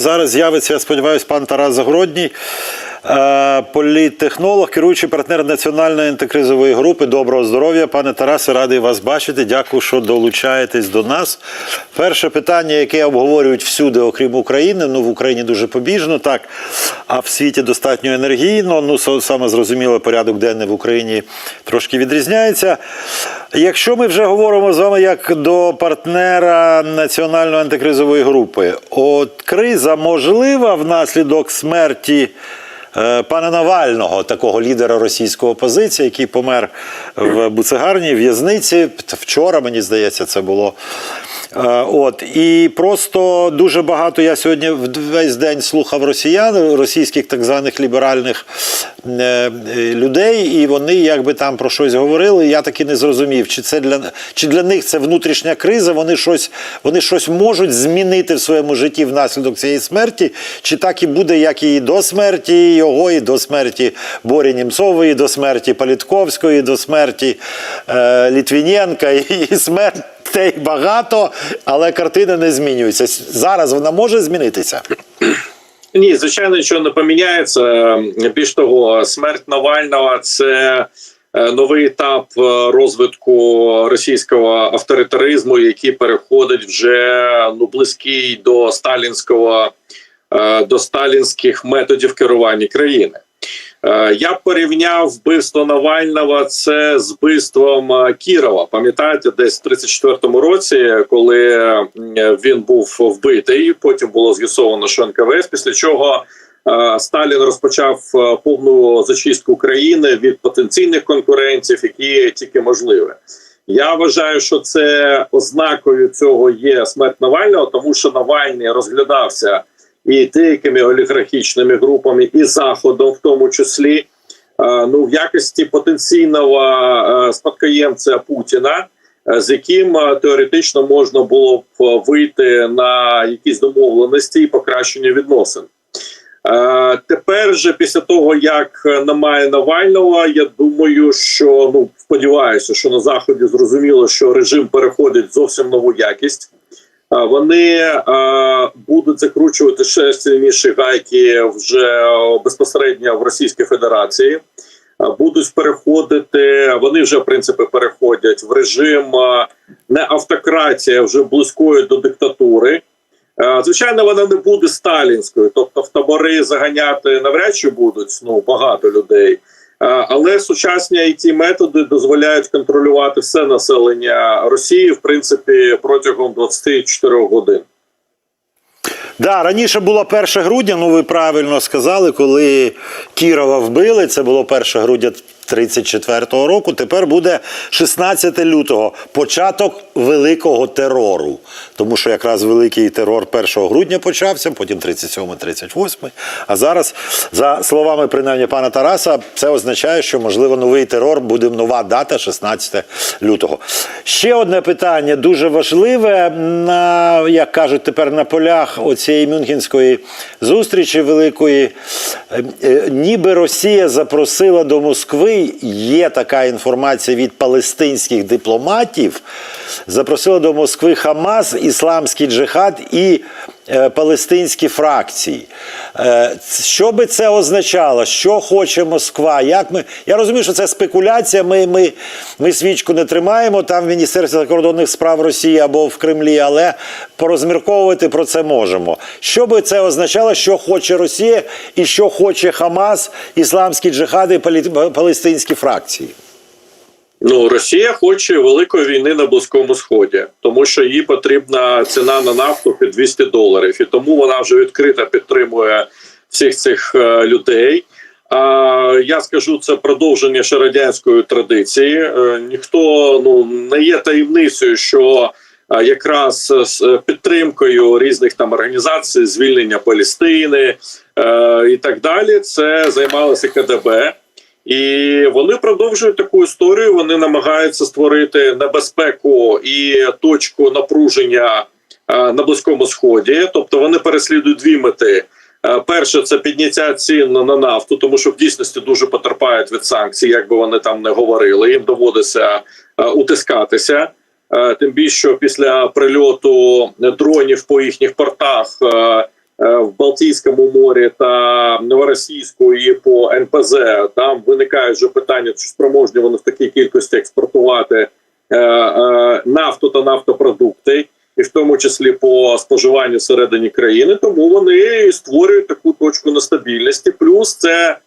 Зараз з'явиться, я сподіваюся, пан Тарас Загородній, політтехнолог, керуючий партнер національної антикризової групи. Доброго здоров'я, пане Тарасе, радий вас бачити. Дякую, що долучаєтесь до нас. Перше питання, яке обговорюють всюди, окрім України. Ну в Україні дуже побіжно, так а в світі достатньо енергійно. Ну саме зрозуміло, порядок денний в Україні трошки відрізняється. Якщо ми вже говоримо з вами як до партнера національної антикризової групи, от криза можлива внаслідок смерті е, пана Навального, такого лідера російської опозиції, який помер в буцегарній в'язниці. Вчора, мені здається, це було. Е, От і просто дуже багато я сьогодні весь день слухав росіян, російських так званих ліберальних е, е, людей, і вони якби там про щось говорили. Я таки не зрозумів, чи це для чи для них це внутрішня криза. Вони щось вони щось можуть змінити в своєму житті внаслідок цієї смерті, чи так і буде, як і до смерті його, і до смерті Борі Німцової, і до смерті Політковської, і до смерті е, Літвіненка, і, і смерть. Те багато, але картина не змінюється. Зараз вона може змінитися. Ні, звичайно, нічого не поміняється. Більш того, смерть Навального це е, новий етап е, розвитку російського авторитаризму, який переходить вже ну близький до сталінського е, до сталінських методів керування країни. Е, Я порівняв вбивство Навального це з вбивством е, Кірова. Пам'ятаєте, десь в 34-му році, коли він був вбитий, потім було з'ясовано, що НКВС, після чого е, Сталін розпочав повну зачистку країни від потенційних конкурентів, які тільки можливі. Я вважаю, що це ознакою цього є смерть Навального, тому що Навальний розглядався і деякими олігархічними групами, і заходом, в тому числі, ну в якості потенційного е, спадкоємця Путіна, е, з яким е, теоретично можна було б вийти на якісь домовленості і покращення відносин. Тепер же після того, як немає Навального, я думаю, що ну сподіваюся, що на заході зрозуміло, що режим переходить зовсім нову якість. Вони будуть закручувати ще сильніші гайки вже безпосередньо в Російській Федерації. Будуть переходити. Вони вже в принципі переходять в режим не автократія, вже близької до диктатури. Звичайно, вона не буде сталінською, тобто в табори заганяти навряд чи будуть ну багато людей. Е, Але сучасні it методи дозволяють контролювати все населення Росії, в принципі, протягом 24 годин. Да, раніше було 1 грудня, ну ви правильно сказали, коли Кірова вбили, це було 1 грудня 34-го року. Тепер буде 16 лютого, початок великого терору. Тому що якраз великий терор 1 грудня почався, потім 37 38 А зараз, за словами принаймні пана Тараса, це означає, що можливо новий терор буде нова дата 16 лютого. Ще одне питання дуже важливе на як кажуть тепер на полях оцієї мюнхенської зустрічі великої. Е, е, Ніби Росія запросила до Москви. Є така інформація від палестинських дипломатів. Запросила до Москви Хамас, Ісламський джихад і е, палестинські фракції. Е, що би це означало? Що хоче Москва? Як ми... Я розумію, що це спекуляція. Ми, ми, ми свічку не тримаємо там в Міністерстві закордонних справ Росії або в Кремлі, але порозмірковувати про це можемо. Що би це означало, що хоче Росія і що хоче Хамас, ісламські джихади і палі- палестинські фракції? Ну Росія хоче великої війни на близькому сході, тому що їй потрібна ціна на нафту під 200 доларів, і тому вона вже відкрито підтримує всіх цих е, людей. А я скажу це продовження ще радянської традиції. Е, ніхто ну не є таємницею, що е, якраз з підтримкою різних там організацій, звільнення Палестини е, і так далі, це займалося КДБ. І вони продовжують таку історію. Вони намагаються створити небезпеку і точку напруження е, на близькому сході. Тобто вони переслідують дві мети. Е, Перше це підняття цін на нафту, тому що в дійсності дуже потерпають від санкцій, як би вони там не говорили. Їм доводиться е, утискатися. Тим більше після прильоту дронів по їхніх портах в Балтійському морі та Новоросійську і по НПЗ. Там виникають вже питання, чи спроможні вони в такій кількості експортувати е, е, нафту та нафтопродукти, і в тому числі по споживанню всередині країни. Тому вони створюють таку точку нестабільності. Плюс це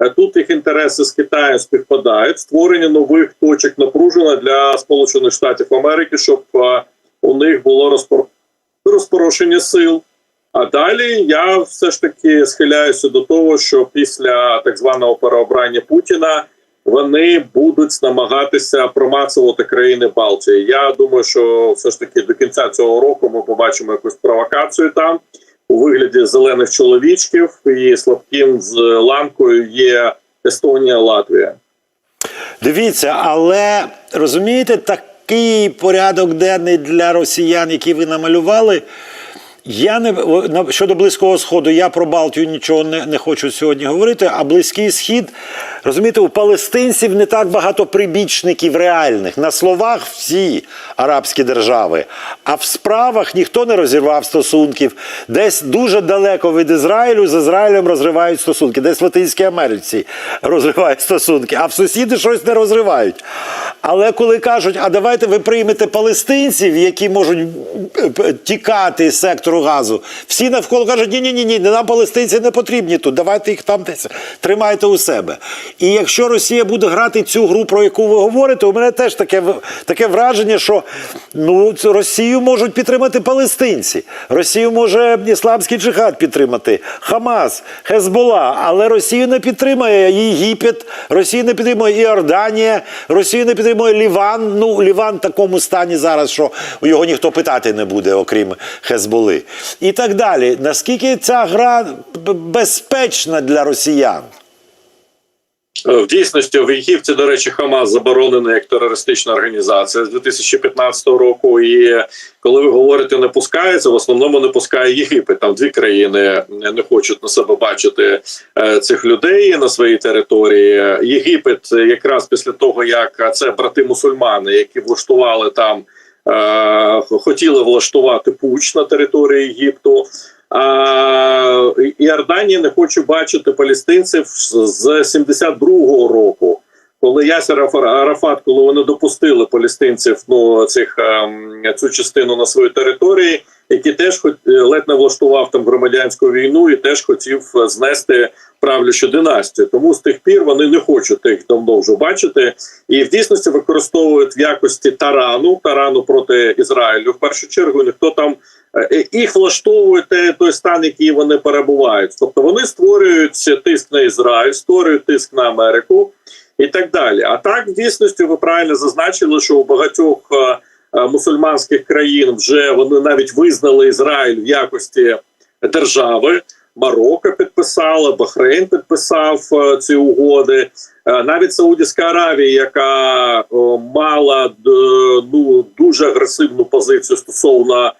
е, тут їх інтереси з Китаєм співпадають. Створення нових точок напруження для Сполучених Штатів Америки, щоб е, у них було розпор... розпорошення сил. А далі я все ж таки схиляюся до того, що після так званого переобрання Путіна вони будуть намагатися промацувати країни Балтії. Я думаю, що все ж таки до кінця цього року ми побачимо якусь провокацію там у вигляді зелених чоловічків і слабким з ланкою є Естонія, Латвія. Дивіться, але розумієте, такий порядок денний для росіян, який ви намалювали. Я не щодо близького сходу, я про Балтію нічого не, не хочу сьогодні говорити. А близький схід, розумієте, у палестинців не так багато прибічників реальних. На словах всі арабські держави, а в справах ніхто не розірвав стосунків. Десь дуже далеко від Ізраїлю з Ізраїлем розривають стосунки, десь в Латинській Америці розривають стосунки, а в сусіди щось не розривають. Але коли кажуть, а давайте ви приймете палестинців, які можуть е, тікати з сектору газу, всі навколо кажуть, ні, ні, ні, ні, нам палестинці не потрібні тут. Давайте їх там десь тримайте у себе. І якщо Росія буде грати цю гру, про яку ви говорите, у мене теж таке таке враження, що ну Росію можуть підтримати палестинці. Росію може ісламський джихад підтримати, Хамас, Хезбола, але Росію не підтримує Єгипет, Росію не підтримує Іорданія, Росію не підтримує Ліван. Ну, Ліван в такому стані зараз, що його ніхто питати не буде, окрім Хезболи. І так далі. Наскільки ця гра безпечна для росіян? Е, В дійсності в Єгипті, до речі, Хамас заборонена як терористична організація з 2015 року. І коли ви говорите не пускається, в основному не пускає Єгипет. Там дві країни не хочуть на себе бачити е, цих людей на своїй території. Єгипет, е, якраз після того як це брати мусульмани, які влаштували там. Хотіли влаштувати пуч на території Єгипту. А Іорданія не хоче бачити палестинців з 72-го року, коли Ясер Арафат, коли вони допустили палестинців ну цих ем, цю частину на своїй території, які теж хот- ледь не влаштував там громадянську війну і теж хотів е, знести правлячу династію. Тому з тих пір вони не хочуть їх давно вже бачити, і в дійсності використовують в якості тарану тарану проти Ізраїлю. В першу чергу ніхто там е, їх влаштовує той стан, який вони перебувають. Тобто вони створюють тиск на Ізраїль, створюють тиск на Америку і так далі. А так, в дійсності, ви правильно зазначили, що у багатьох е, е, мусульманських країн вже вони навіть визнали Ізраїль в якості держави. Марокко підписала, Бахрейн підписав е, ці угоди. Е, Навіть Саудівська Аравія, яка мала ну дуже агресивну позицію стосовно е,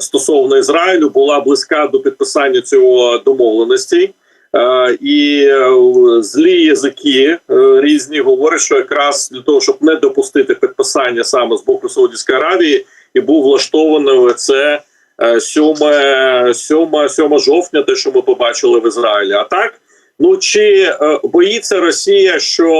стосовно Ізраїлю, була близька до підписання цього домовленості. Е, І е, злі язики е, різні говорять, що якраз для того, щоб не допустити підписання саме з боку Саудівської Аравії, і був влаштований це е, 7, 7, 7 жовтня, те, що ми побачили в Ізраїлі. А так, ну чи е, боїться Росія, що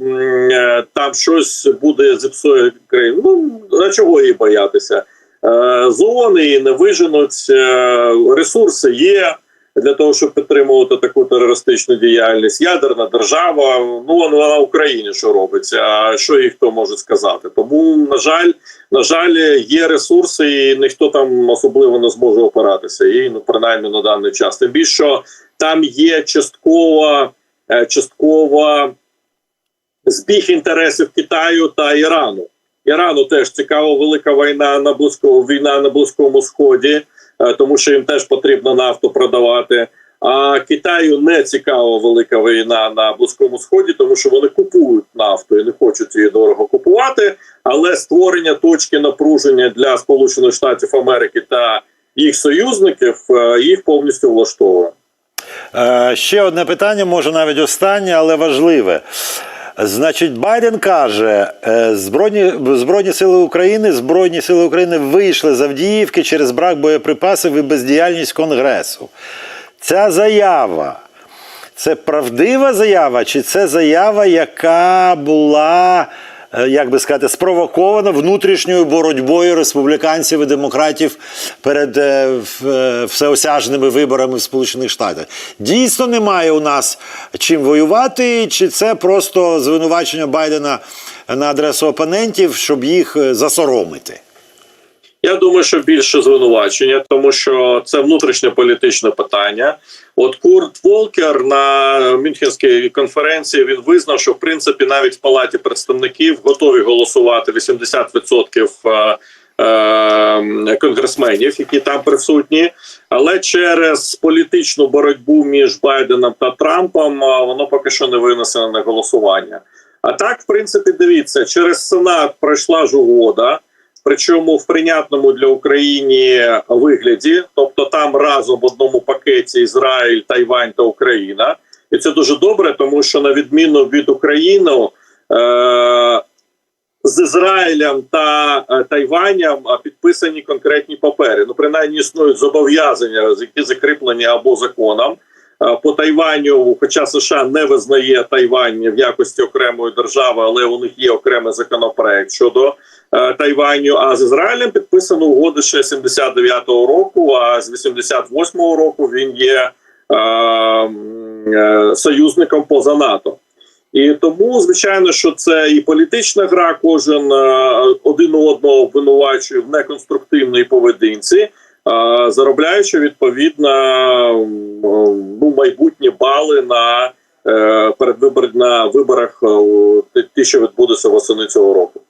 е, там щось буде зіпсує країну? Ну а чого їй боятися? Е, Зони її не виженуть, е, ресурси є для того, щоб підтримувати таку терористичну діяльність. Ядерна держава, ну вона на Україні що робиться. А що їй хто може сказати? Тому на жаль, на жаль, є ресурси, і ніхто там особливо не зможе опиратися. І ну принаймні на даний час. Тим більше що там є частково, е, частково збіг інтересів Китаю та Ірану. Ірану теж цікава велика війна на близькому війна на близькому сході, е, тому що їм теж потрібно нафту продавати. А Китаю не цікава велика війна на близькому сході, тому що вони купують нафту і не хочуть її дорого купувати. Але створення точки напруження для Сполучених Штатів Америки та їх союзників е, їх повністю влаштовує. Е, ще одне питання, може навіть останнє, але важливе. Значить, Байден каже, е, збройні, збройні сили України, збройні сили України вийшли з Авдіївки через брак боєприпасів і бездіяльність Конгресу. Ця заява. Це правдива заява, чи це заява, яка була, як би сказати, спровокована внутрішньою боротьбою республіканців і демократів перед е, е, всеосяжними виборами в Сполучених Штатах? Дійсно немає у нас чим воювати, чи це просто звинувачення Байдена на адресу опонентів, щоб їх е, засоромити? Я думаю, що більше звинувачення, тому що це внутрішнє політичне питання. От Курт Волкер на Мюнхенській конференції він визнав, що в принципі навіть в палаті представників готові голосувати 80% е, е, конгресменів, які там присутні, але через політичну боротьбу між Байденом та Трампом е, воно поки що не винесено на голосування. А так, в принципі, дивіться, через Сенат пройшла ж угода причому в прийнятному для України вигляді, тобто там разом в одному пакеті Ізраїль, Тайвань та Україна, і це дуже добре, тому що на відміну від України. Е- з Ізраїлем та е, Тайванем підписані конкретні папери. Ну, принаймні існують зобов'язання, які закріплені або законом. Е, По Тайваню, хоча США не визнає Тайвань в якості окремої держави, але у них є окремий законопроект щодо е, Тайваню. А з Ізраїлем підписано угоди ще 79-го року. А з 88-го року він є е, е, союзником поза НАТО. І тому, звичайно, що це і політична гра, кожен е, один одного обвинувачує в неконструктивній поведінці, заробляючи відповідно ну, майбутні бали на е, передвибор на виборах, е, ті, що відбудуться восени цього року.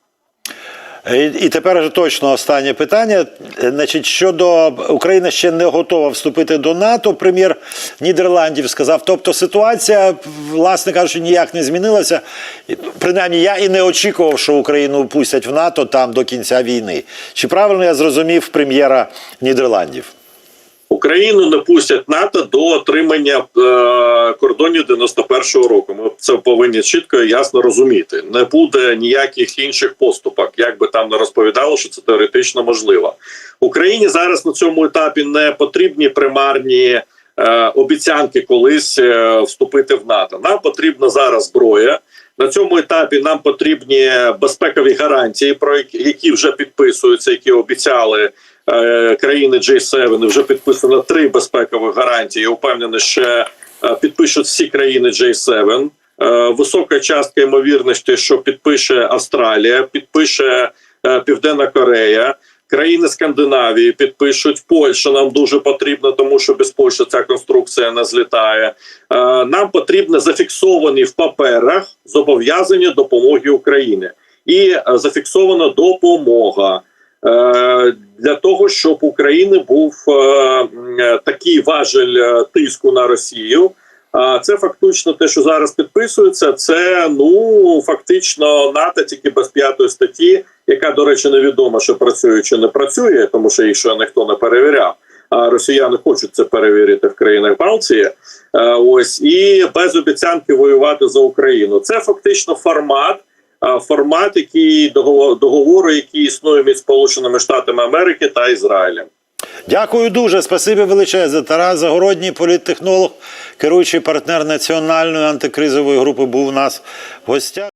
І, і тепер вже точно останнє питання. Е, Значить, щодо Україна ще не готова вступити до НАТО. Прем'єр Нідерландів сказав. Тобто ситуація, власне кажучи, ніяк не змінилася. Принаймні, я і не очікував, що Україну пустять в НАТО там до кінця війни. Чи правильно я зрозумів прем'єра Нідерландів? Україну не пустять НАТО до отримання е, кордонів 91-го року. Ми це повинні чітко і ясно розуміти. Не буде ніяких інших поступок, як би там не розповідало, що це теоретично можливо. Україні зараз на цьому етапі не потрібні примарні е, обіцянки колись е, вступити в НАТО. Нам потрібна зараз зброя. На цьому етапі нам потрібні безпекові гарантії, про які- вже підписуються, які обіцяли країни G7. Вже підписано три безпекові гарантії. Я впевнений, що е, підпишуть всі країни G7. Е, Висока частка ймовірності, що підпише Австралія, підпише е, Південна Корея. Країни Скандинавії підпишуть Польща. Нам дуже потрібно, тому що без Польщі ця конструкція не злітає. Е, Нам потрібно зафіксовані в паперах зобов'язання допомоги Україні і е, зафіксована допомога е, для того, щоб України був е, е, такий важель е, тиску на Росію. А це фактично те, що зараз підписується. Це ну фактично НАТО тільки без п'ятої статті, яка, до речі, невідомо, що працює чи не працює, тому що їх ще ніхто не перевіряв. А росіяни хочуть це перевірити в країнах Балтії. Е, Ось і без обіцянки воювати за Україну. Це фактично формат. Формат, який договор- договору, який існує між Сполученими Штатами Америки та Ізраїлем. Дякую дуже. Спасибі величезне. Тарас Загородній, політтехнолог, керуючий партнер національної антикризової групи, був у нас в гостях.